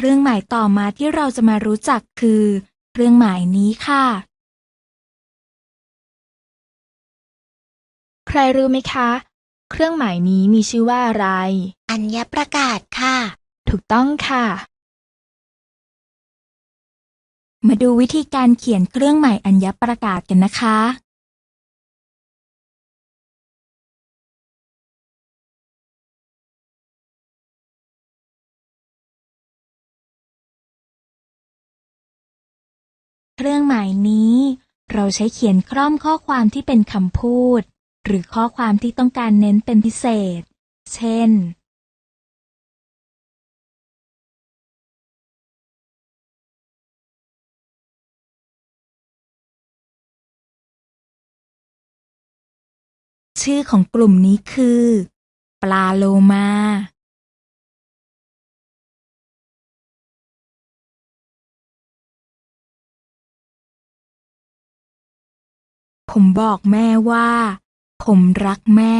เครื่องหมายต่อมาที่เราจะมารู้จักคือ เครื่องหมายนี้ค่ะ ใครรู้ไหมคะ เครื่องหมายนี้มีชื่อว่าอะไร อัญญประกาศค่ะ ถูกต้องค่ะ มาดูวิธีการเขียนเครื่องหมายอัญญประกาศกันนะคะ เครื่องหมายนี้ เราใช้เขียนคร่อมข้อความที่เป็นคำพูด หรือข้อความที่ต้องการเน้นเป็นพิเศษ เช่น ชื่อของกลุ่มนี้คือ ปลาโลมา ผมบอกแม่ว่า ผมรักแม่